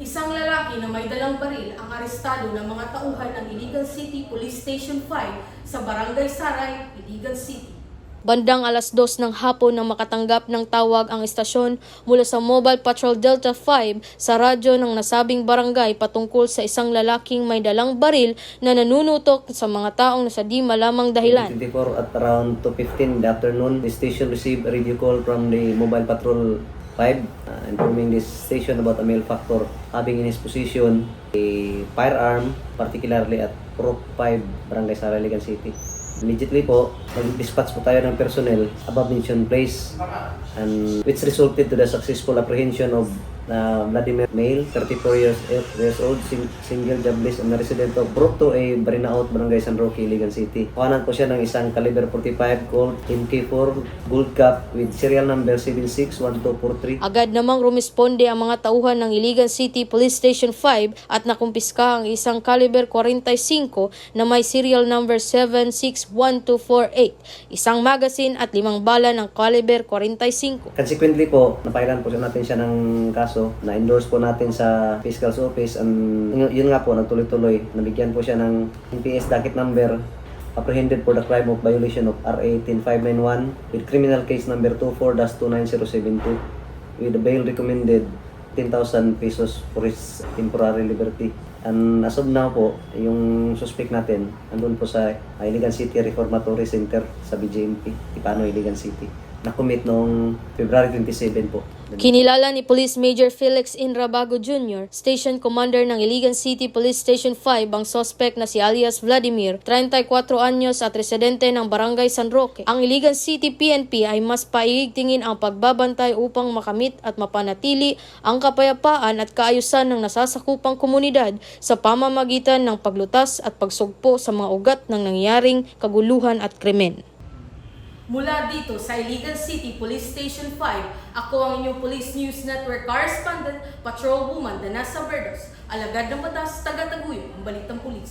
Isang lalaki na may dalang baril ang arestado ng mga tauhan ng Iligan City Police Station 5 sa Barangay Saray, Iligan City. Bandang alas dos ng hapon nang makatanggap ng tawag ang istasyon mula sa Mobile Patrol Delta 5 sa radyo ng nasabing barangay patungkol sa isang lalaking may dalang baril na nanunutok sa mga taong nasa di malamang dahilan. 24 at around 2.15 in the afternoon, the station received a radio call from the Mobile Patrol 5 uh, informing this station about a male factor having in his possession a firearm, particularly at Purok 5, Barangay Saraligan City. Immediately po, nag-dispatch po tayo ng personnel above mentioned place and which resulted to the successful apprehension of uh, Vladimir Mail, 34 years, years old, sing, single jobless and resident of Brocto A. Barinaot, Barangay San Roque, Iligan City. Kuhanan po siya ng isang caliber 45 Colt MK4 Gold Cup with serial number 761243. Agad namang rumisponde ang mga tauhan ng Iligan City Police Station 5 at nakumpiska ang isang caliber 45 na may serial number 761248, isang magazine at limang bala ng caliber 45. Consequently po, napailan po natin siya ng kaso, na-endorse po natin sa Fiscal's Office and yun, nga po, nagtuloy-tuloy. Nabigyan po siya ng NPS docket number apprehended for the crime of violation of RA 10591 with criminal case number 24-29072 with the bail recommended 10,000 pesos for his temporary liberty. And as of now po, yung suspect natin, andun po sa Iligan City Reformatory Center sa BJMP, Tipano, Iligan City. Na-commit noong February 27 po. Kinilala ni Police Major Felix Inrabago Jr., Station Commander ng Iligan City Police Station 5 ang suspect na si alias Vladimir, 34 anyos at residente ng Barangay San Roque. Ang Iligan City PNP ay mas paigtingin ang pagbabantay upang makamit at mapanatili ang kapayapaan at kaayusan ng nasasakupang komunidad sa pamamagitan ng paglutas at pagsugpo sa mga ugat ng nangyaring kaguluhan at krimen. Mula dito sa Iligan City Police Station 5, ako ang inyong Police News Network correspondent, Patrol Woman Danasa Verdos, alagad ng batas, taga-taguyod, ang balitang pulis.